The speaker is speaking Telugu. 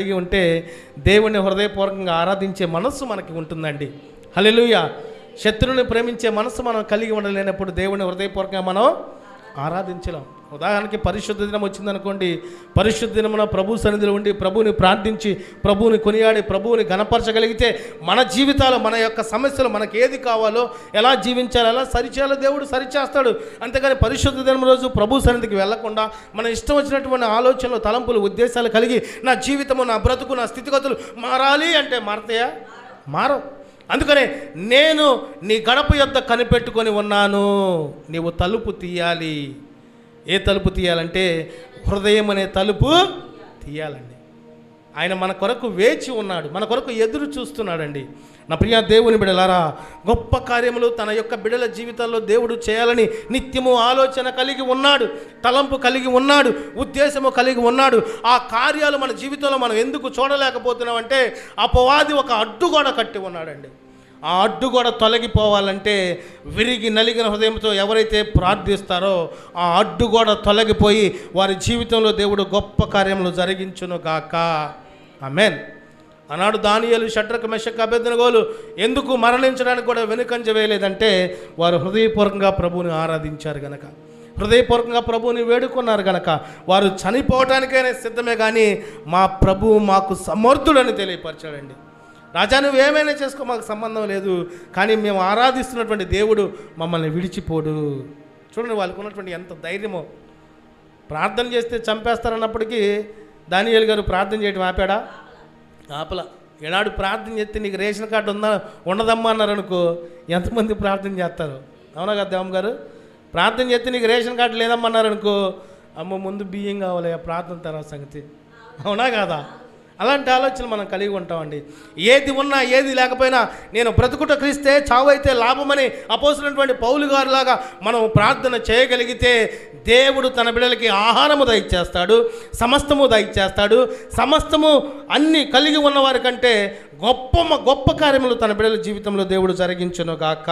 కలిగి ఉంటే దేవుని హృదయపూర్వకంగా ఆరాధించే మనస్సు మనకి ఉంటుందండి. హలెలుయ శత్రువుని ప్రేమించే మనస్సు మనం కలిగి ఉండలేనప్పుడు దేవుని హృదయపూర్వకంగా మనం ఆరాధించలేం. ఉదాహరణకి పరిశుద్ధ దినం వచ్చిందనుకోండి పరిశుద్ధ దినమున ప్రభు సన్నిధిలో ఉండి ప్రభువుని ప్రార్థించి ప్రభువుని కొనియాడి ప్రభువుని గణపరచగలిగితే మన జీవితాలు మన యొక్క సమస్యలు మనకి ఏది కావాలో ఎలా జీవించాలో ఎలా సరిచేయాలో దేవుడు సరిచేస్తాడు. అంతేకాని పరిశుద్ధ దినం రోజు ప్రభు సన్నిధికి వెళ్ళకుండా మన ఇష్టం వచ్చినటువంటి ఆలోచనలు తలంపులు ఉద్దేశాలు కలిగి నా జీవితము నా బ్రతుకు నా స్థితిగతులు మారాలి అంటే మారతాయా? మారవు. అందుకనే నేను నీ గడప యొద్ద కనిపెట్టుకొని ఉన్నాను. నీవు తలుపు తీయాలి. ఏ తలుపు తీయాలంటే హృదయం అనే తలుపు తీయాలండి. ఆయన మన కొరకు వేచి ఉన్నాడు మన కొరకు ఎదురు చూస్తున్నాడండి. నా ప్రియ దేవుని బిడలారా గొప్ప కార్యములు తన యొక్క బిడల జీవితాల్లో దేవుడు చేయాలని నిత్యము ఆలోచన కలిగి ఉన్నాడు తలంపు కలిగి ఉన్నాడు ఉద్దేశము కలిగి ఉన్నాడు. ఆ కార్యాలు మన జీవితంలో మనం ఎందుకు చూడలేకపోతున్నామంటే అపవాది ఒక అడ్డుగోడ కట్టి ఉన్నాడండి. ఆ అడ్డు కూడా తొలగిపోవాలంటే విరిగి నలిగిన హృదయంతో ఎవరైతే ప్రార్థిస్తారో ఆ అడ్డు కూడా తొలగిపోయి వారి జీవితంలో దేవుడు గొప్ప కార్యములు జరిగించును గాక. ఆమెన్. ఆనాడు దానియలు షట్రక మెషక్ అభ్యర్థనగోలు ఎందుకు మరణించడానికి కూడా వెనుకంజ వేయలేదంటే వారు హృదయపూర్వకంగా ప్రభువుని ఆరాధించారు గనక. హృదయపూర్వకంగా ప్రభువుని వేడుకున్నారు గనక. వారు చనిపోవటానికైనా సిద్ధమే కానీ మా ప్రభువు మాకు సమర్థుడని తెలియపరచాడండి. రాజా నువ్వు ఏమైనా చేసుకో మాకు సంబంధం లేదు. కానీ మేము ఆరాధిస్తున్నటువంటి దేవుడు మమ్మల్ని విడిచిపోడు. చూడండి వాళ్ళకు ఉన్నటువంటి ఎంత ధైర్యమో. ప్రార్థన చేస్తే చంపేస్తారన్నప్పటికీ దానియల్ గారు ప్రార్థన చేయడం ఆపాడా? ఆపల. ఏనాడు ప్రార్థన చేస్తే నీకు రేషన్ కార్డు ఉందా ఉండదమ్మా అన్నారు అనుకో ఎంతమంది ప్రార్థన చేస్తారు? అవునా కదా దేవం గారు? ప్రార్థన చేస్తే నీకు రేషన్ కార్డు లేదమ్మన్నారనుకో అన్నారు అనుకో అమ్మ ముందు బియ్యం కావాలి ప్రార్థన తర్వాత సంగతి. అవునా కాదా? అలాంటి ఆలోచనలు మనం కలిగి ఉంటామండి. ఏది ఉన్నా ఏది లేకపోయినా నేను బ్రతుకుట క్రీస్తే చావైతే లాభమని అపోసినటువంటి పౌలు గారిలాగా మనం ప్రార్థన చేయగలిగితే దేవుడు తన బిడ్డలకి ఆహారము దయచేస్తాడు సమస్తము దయచేస్తాడు సమస్తము అన్ని కలిగి ఉన్నవారి కంటే గొప్ప గొప్ప కార్యములు తన బిడ్డల జీవితంలో దేవుడు జరిగించును గాక.